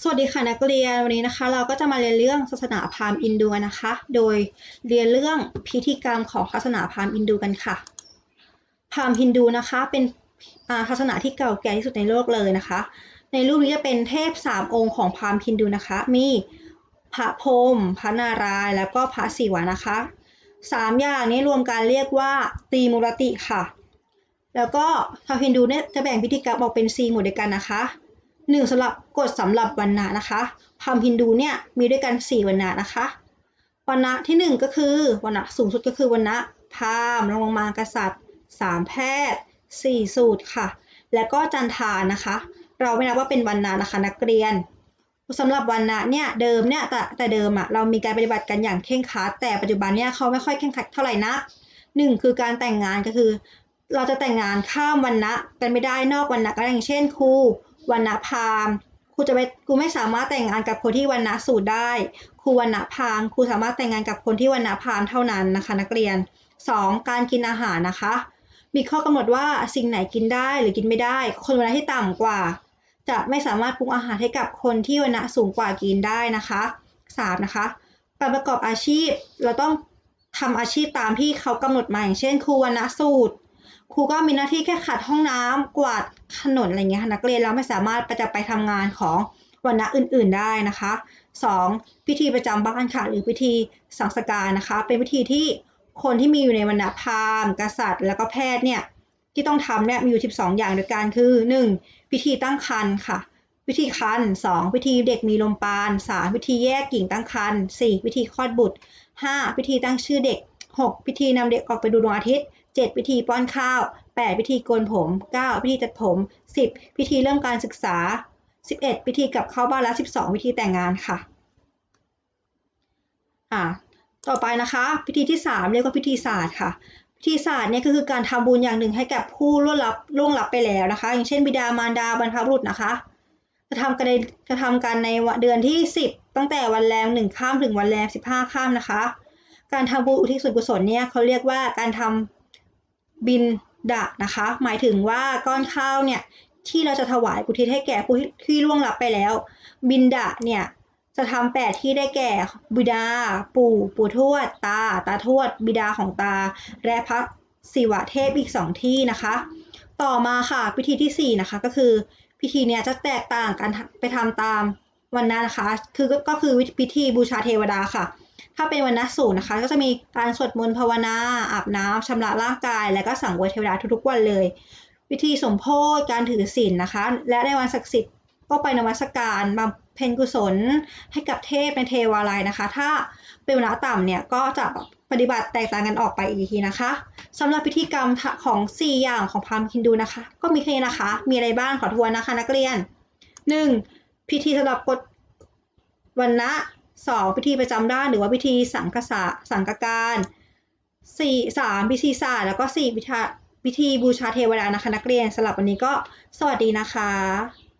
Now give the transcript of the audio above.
สวัสดีค่ะนักเรียนวันนี้นะคะ เราก็จะมาเรียนเรื่องศาสนาพราหมณ์อินดูนะคะ โดยเรียนเรื่องพิธีกรรมของศาสนาพราหมณ์อินดูกันค่ะ พราหมณ์ฮินดูนะคะ เป็นศาสนาที่เก่าแก่ที่สุดในโลกเลยนะคะ ในรูปนี้จะเป็นเทพสามองค์ของพราหมณ์ฮินดูนะคะ มีพระพรหมพระนารายณ์แล้วก็พระศิวะนะคะสามอย่างนี้รวมกันเรียกว่าตรีมูรติค่ะ แล้วก็ชาวฮินดูเนี่ยจะแบ่งพิธีกรรมออกเป็นสี่หมวดด้วยกันนะคะ หนึ่งสำหรับกฎสำหรับวันนะนะคะพราหมณ์ฮินดูเนี่ยมีด้วยกันสี่วันนะนะคะวันนะที่หนึ่งก็คือวันนะสูงสุดก็คือวันนะพราหมณ์รองลงมากษัตริย์สามแพทย์สี่สูตรค่ะ แล้วก็จันทานะคะ เราไม่นับว่าเป็นวันนะนะคะนักเรียนสำหรับวันนะเนี่ยเดิมเนี่ยแต่แต่เดิมอะเรามีการปฏิบัติกันอย่างเคร่งครัดแต่ปัจจุบันเนี่ยเขาไม่ค่อยเคร่งครัดเท่าไหร่นักหนึ่งคือการแต่งงานก็คือ เราจะแต่งงานข้ามวันนะกันไม่ได้นอกวันนะก็อย่างเช่นครู วันนะพามครูจะไม่ครูไม่สามารถแต่งงานกับคนที่วันนะสูตรได้ครูวันนะพามครูสามารถแต่งงานกับคนที่วันนะพามเท่านั้นนะคะนักเรียนสองการกินอาหารนะคะ มีข้อกำหนดว่าสิ่งไหนกินได้หรือกินไม่ได้ คนวันนะที่ต่ำกว่า จะไม่สามารถปรุงอาหารให้กับคนที่วันนะสูงกว่ากินได้นะคะสามนะคะการประกอบอาชีพเราต้องทำอาชีพตามที่เขากำหนดมาอย่างเช่นครูวันนะสูตร ครูก็มีหน้าที่แค่ขัดห้องน้ำกวาดถนนอะไรเงี้ยนักเรียนเราไม่สามารถจะไปทำงานของวันณะอื่น ๆ ได้นะคะ 2. พิธีประจำบ้านค่ะหรือพิธีสังสการนะคะ เป็นพิธีที่คนที่มีอยู่ในวรรณะพราหมณ์กษัตริย์แล้วก็แพทย์เนี่ยที่ต้องทำเนี่ยมีอยู่ 12 อย่างโดยการคือ 1. พิธีตั้งครรภ์ค่ะพิธีคัน 2. พิธีเด็กมีลมปาณ 3. พิธีแยกกิ่งตั้งครรภ์ 4. พิธีคลอดบุตร 5. พิธีตั้งชื่อเด็ก 6. พิธีนำเด็กออกไปดูดวงอาทิตย์ 7. พิธีป้อนข้าว 8. พิธีโกนผม 9. พิธีตัดผม 10. พิธีเริ่มการศึกษา 11. พิธีกลับเข้าบ้านและ 12พิธีแต่งงานค่ะอ่าต่อไปนะคะพิธีที่ 3 เรียกว่าพิธีศาสตร์ค่ะ พิธีศาสตร์เนี่ยก็คือการทำบุญอย่างหนึ่งให้กับผู้ล่วงลับล่วงลับไปแล้วนะคะ อย่างเช่นบิดามารดาบรรพบุรุษนะคะจะทำกันในจะทำกันในเดือนที่ 10 ตั้งแต่วันแรมหนึ่งข้ามถึงวันแรม15ข้ามนะคะ การทำบุญอุทิศส่วนกุศลเนี่ยเขาเรียกว่าการทำ บินดะนะคะ หมายถึงว่าก้อนข้าวเนี่ยที่เราจะถวายอุทิศให้แก่ผู้ที่ล่วงลับไปแล้ว บินดะเนี่ยจะทำแปดที่ได้แก่บิดา ปู่ ปู่ทวด ตา ตาทวด บิดาของตา และพระศิวะเทพอีกสองที่นะคะ ต่อมาค่ะพิธีที่สี่นะคะก็คือพิธีเนี้ยจะแตกต่างกันไปทำตามวันนั้นนะคะ คือก็คือพิธีบูชาเทวดาค่ะถ้าเป็นวันนัสูตรนะคะ ก็จะมีการสวดมนต์ภาวนาอาบน้ำชำระร่างกาย และก็สังเวยเทวดาทุกๆวันเลย วิธีสมโพธการถือศีลนะคะ และในวันศักดิ์สิทธิ์ก็ไปนมัสการบำเพ็ญกุศลให้กับเทพในเทวาลัยนะคะ ถ้าเป็นวันต่ำเนี่ยก็จะปฏิบัติแตกต่างกันออกไปอีกทีนะคะสำหรับพิธีกรรมของ 4 อย่างของพราหมณ์ฮินดูนะคะ ก็มีแค่นี้นะคะ มีอะไรบ้างขอทวนนะคะนักเรียน 1. พิธีสำหรับกฎวันนะ 2. พิธีประจำด้านหรือว่าพิธีสังกษาสังกการ 4. 3. พิธีศาสตร์แล้วก็ 4. พิธีพิธีบูชาเทวดานะคะนักเรียนสำหรับวันนี้ก็สวัสดีนะคะ